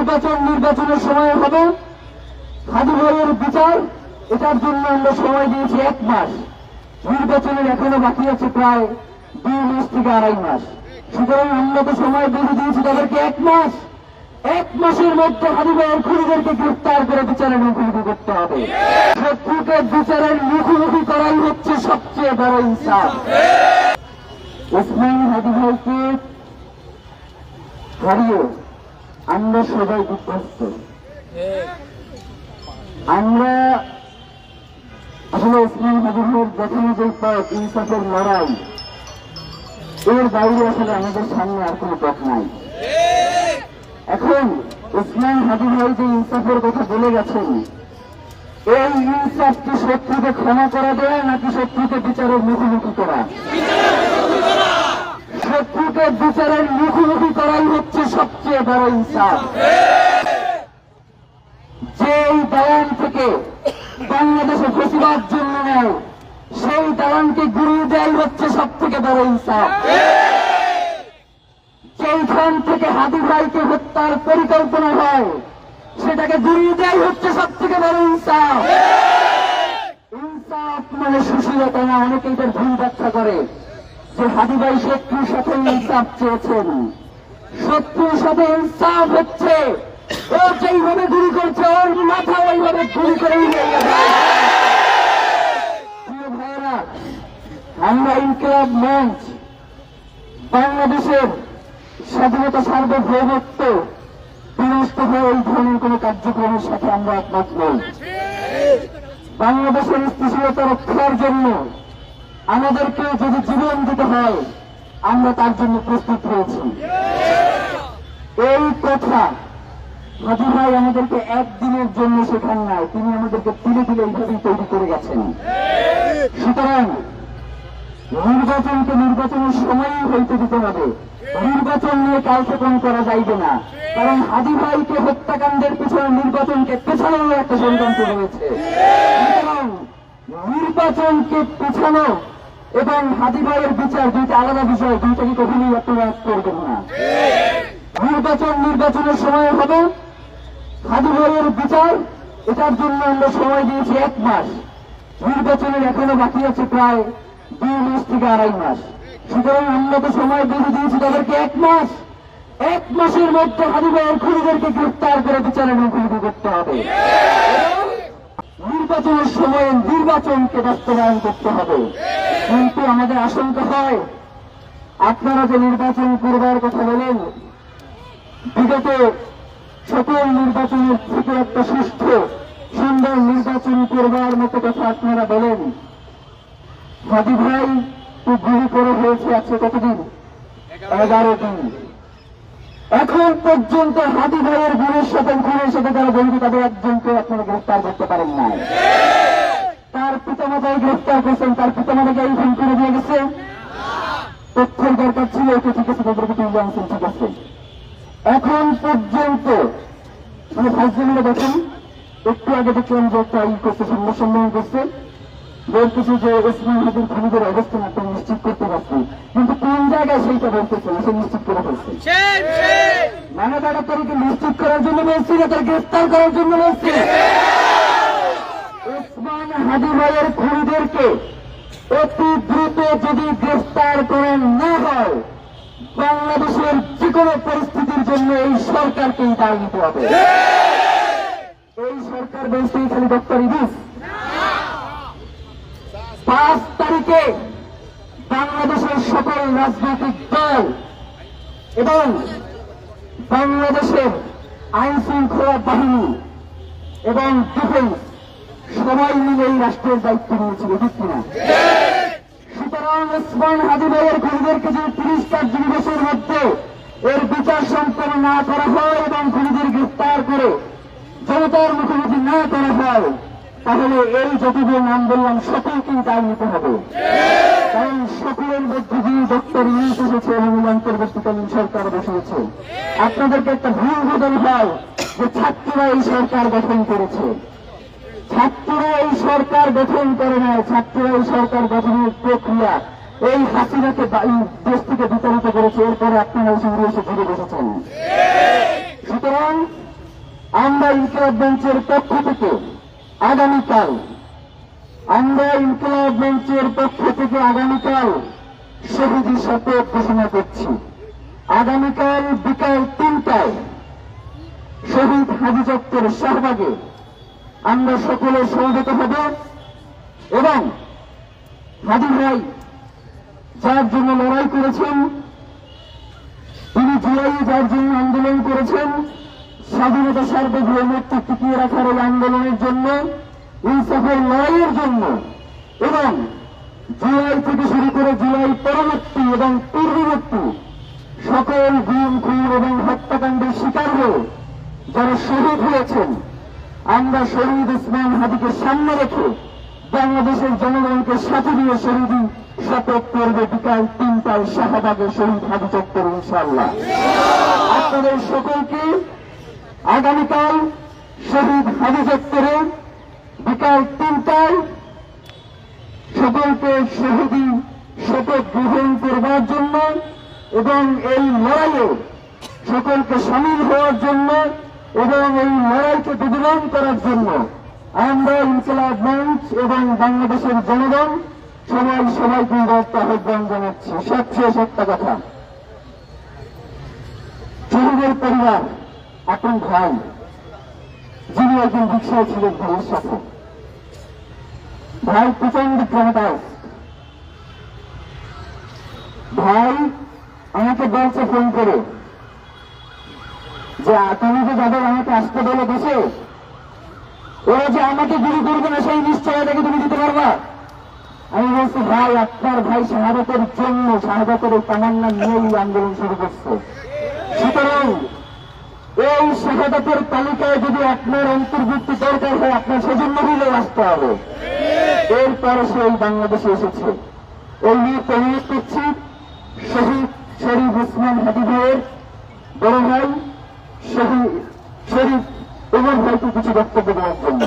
নির্বাচন, নির্বাচনের সময় হবে। হাজি ভাইয়ের বিচার, এটার জন্য আমরা সময় দিয়েছি এক মাস। নির্বাচনের এখনও বাকি আছে প্রায় দুই মাস থেকে আড়াই মাস। সুতরাং আমরা তো সময় বেঁধে দিয়েছি তাদেরকে এক মাস। এক মাসের মধ্যে হাজি ভাইয়ের খুনিদেরকে গ্রেফতার করে বিচারের মুখোমুখি করতে হবে। শত্রুকে বিচারের মুখোমুখি করাই হচ্ছে সবচেয়ে বড় ইনসাফ। ওসমান হাজি ভাইকে হারিয়ে আমরা সবাই বিধ্বস্ত। আমরা আসলে হাজি ভাইয়ের দেখানো যে পথ ইনসাফের লড়াই, এর বাইরে আসলে আমাদের সামনে আর কোনো পথ নাই। এখন ওসমান হাজি ভাই যে ইনসাফের কথা বলে গেছেন, এই ইনসাফ কি শত্রুকে ক্ষমা করা দেয় নাকি শত্রুকে বিচারের মুখোমুখি করা? শত্রুকে বিচারের সবচেয়ে বড় ইনসাফ। যে এই দালান থেকে বাংলাদেশে ফেসিবাদ জন্ম নেয়, সেই দালানকে গুড়িয়ে দেয় হচ্ছে সব থেকে বড় ইনসাফ। যেইখান থেকে হাদি ভাইকে হত্যার পরিকল্পনা হয়, সেটাকে গুড়িয়ে দেয় হচ্ছে সব থেকে বড় ইনসাফ। ইনসাফ মানে সুশীলতা না অনেকে এটার ভুল ব্যাখ্যা করে যে হাদি ভাই শত্রুর সাথে ইনসাফ চেয়েছেন। শত্রুর সাথে হচ্ছে। ও যেইভাবে গুলি করছে, ওর মাথা ওইভাবে গুলি করে আমরা ইনকিলাব মঞ্চ বাংলাদেশের স্বাধীনতা সার্বভৌমত্ব বিনষ্ট হয়ে এই ধরনের কোন কার্যক্রমের সাথে আমরা একমত নই। বাংলাদেশের স্থিতিশীলতা রক্ষার জন্য আমাদেরকে যদি জীবন দিতে হয়, আমরা তার জন্য প্রস্তুত হয়েছি এই কথা হাজি ভাই আমাদেরকে একদিনের জন্য শেখান নাই, তিনি আমাদেরকে তুলে তুলে এইভাবেই তৈরি করে গেছেন। সুতরাং নির্বাচনকে নির্বাচনের সময়ই হইতে দিতে হবে। নির্বাচন নিয়ে কালক্ষেপণ করা যাইবে না। কারণ হাজি ভাইকে হত্যাকাণ্ডের পিছনে নির্বাচনকে পেছানোর একটা ষড়যন্ত্র রয়েছে। নির্বাচনকে পেছানো এবং হাজি ভাইয়ের বিচার দুইটা আলাদা বিষয়, দুইটাকে কখনোই আপনারা করবেন না। নির্বাচন নির্বাচনের সময় হবে। হাজি ভাইয়ের বিচার, এটার জন্য আমরা সময় দিয়েছি এক মাস। নির্বাচনের এখনও বাকি আছে প্রায় দুই মাস থেকে আড়াই মাস। সুতরাং আমরা তো সময় বেঁধে দিয়েছি তাদেরকে এক মাস। এক মাসের মধ্যে হাজি ভাইয়ের খুনিদেরকে গ্রেফতার করে বিচারের মুখোমুখি করতে হবে। নির্বাচনের সময় নির্বাচনকে বাস্তবায়ন করতে হবে। কিন্তু আমাদের আশঙ্কা হয়, আপনারা যে নির্বাচন করবার কথা বলেন বিগত সকল নির্বাচনের থেকে একটা সুস্থ, সুন্দর নির্বাচন করবার মতো কথা আপনারা বলেন। হাজি ভাই তো গুলি করে হয়েছে আছে কতদিন? এগারো দিন। এখন পর্যন্ত হাদি ভাইয়ের গুণের সাথে গুণের সাথে যারা বন্ধু তাদের একজনকে আপনারা গ্রেফতার করতে পারেন না তার পিতামাতাই গ্রেফতার করছেন, তার পিতামাতাকে এই ফোন করে দিয়ে গেছে। তথ্যের দরকার ছিল এটা ঠিক আছে তাদেরকে তুলে আনছেন ঠিক আছে। এখন পর্যন্ত মানে দেখেন একটু আগে দেখলাম যে একটা করছে সংবাদ সম্মেলন করছে বলতেছে যে ওসমান হাদির খুনিদের অবস্থান একটা নিশ্চিত করতে পারছি কিন্তু কোন জায়গায় সেইটা বলতেছে না সে নিশ্চিত করে ফেলছে। মানে তারা তাদেরকে নিশ্চিত করার জন্য বলছি না তার গ্রেফতার করার জন্য বলছি। ওসমান হাদি ভাইয়ের খুনিদেরকে অতি দ্রুত যদি গ্রেফতার করেন না হয় বাংলাদেশের যে কোনো পরিস্থিতির জন্য এই সরকারকেই দায় নিতে হবে। এই সরকার বলছে খালি ডক্টর ইদিস পাঁচ তারিখে বাংলাদেশের সকল রাজনৈতিক দল এবং বাংলাদেশের আইন শৃঙ্খলা বাহিনী এবং ডিফেন্স সবাই মিলে এই রাষ্ট্রের দায়িত্ব নিয়েছিল ঠিক কিনা? সুতরাং ওসমান হাজি ভাইয়ের খুনিদেরকে যদি তিরিশ কার্য দিবসের মধ্যে এর বিচার সম্পন্ন না করা হয় এবং খুনিদের গ্রেফতার করে জনতার মুখোমুখি না করা হয়, তাহলে এই যতগুলো নাম বললাম সকলকেই দায় নিতে হবে। কারণ সকলের মধ্যে দিয়ে ডক্টর ইউনুস এসেছে এবং অন্তর্বর্তীকালীন সরকার বসেছে আপনাদেরকে একটা ভুল বোধন হয় যে ছাত্ররা এই সরকার গঠন করেছে। ছাত্ররা এই সরকার গঠন করে নাই, ছাত্ররা এই সরকার গঠনের প্রক্রিয়া এই হাসিনাকে দেশ থেকে বিতাড়িত করেছে, এরপরে আপনারা উড়ে এসে ঘুরে বসেছেন। সুতরাং আমরা ইনকিলাব মঞ্চের পক্ষ থেকে আগামীকাল, আমরা ইনকিলাব মঞ্চের পক্ষ থেকে আগামীকাল শহীদি শপথ ঘোষণা করছি। আগামীকাল বিকাল তিনটায় শহীদ হাজি চত্বর শাহবাগে আমরা সকলে সমবেত হব এবং হাজি ভাই যার জন্য লড়াই করেছেন, তিনি জুলাই যার জন্য আন্দোলন করেছেন, স্বাধীনতা সার্বভৌমত্ব টিকিয়ে রাখার এই আন্দোলনের জন্য, ইনসাফের লড়াইয়ের জন্য, এবং জুলাই থেকে শুরু করে জুলাই পরবর্তী এবং পূর্ববর্তী সকল গুম, খুন এবং হত্যাকাণ্ডের শিকার হয়ে যারা শহীদ হয়েছেন, আমরা শহীদ উসমান হাদিকে সামনে রেখে বাংলাদেশের জনগণকে সাথে নিয়ে শহীদ শপথ করবে বিকাল তিনটায় শাহবাগে শহীদ হাদি চত্বর ইনশাল্লাহ আপনাদের সকলকে আগামীকাল শহীদ হাদি চত্বরে বিকাল তিনটায় সকলকে শহীদি শপথ গ্রহণ করবার জন্য এবং এই লড়াইয়ে সকলকে সামিল হওয়ার জন্য এবং এই লড়াইকে বিদ্রোহণ করার জন্য আমরা ইনকিলাব মঞ্চ এবং বাংলাদেশের জনগণ সবাই সবাইকে রক্ত আহ্বান জানাচ্ছি। সবচেয়ে সত্য কথা। শহীদের পরিবার এখন ভাই, যিনি একজন রিক্সায় ছিলেন ভাইয়ের সাথে। ভাই প্রচণ্ড ক্ষমতায়। ভাই আমাকে বলছে ফোন করে যে তুমি যে যাদের আমাকে আসতে বলে দেশে ওরা যে আমাকে গুলি করবে না, সেই নিশ্চয়তাকে তুমি দিতে পারবা। আমি বলছি, ভাই, আপনার ভাই শাহাদতের জন্য, শাহাদতের এই তামান্না নিয়েই আন্দোলন শুরু করছে। সুতরাং এই শাহাদতের তালিকায় যদি আপনার অন্তর্ভুক্তি দরকার হয়, আপনার সেজন্য হলেও আসতে হবে। এরপরে সে এই বাংলাদেশে এসেছে। এই নিয়ে প্রয়োগ করছি শহীদ শরীফ উসমান হাদি ভাইয়ের বড় ভাই, শহীদ শরীফ উমর হয়তো কিছু বক্তব্য দেওয়ার জন্য।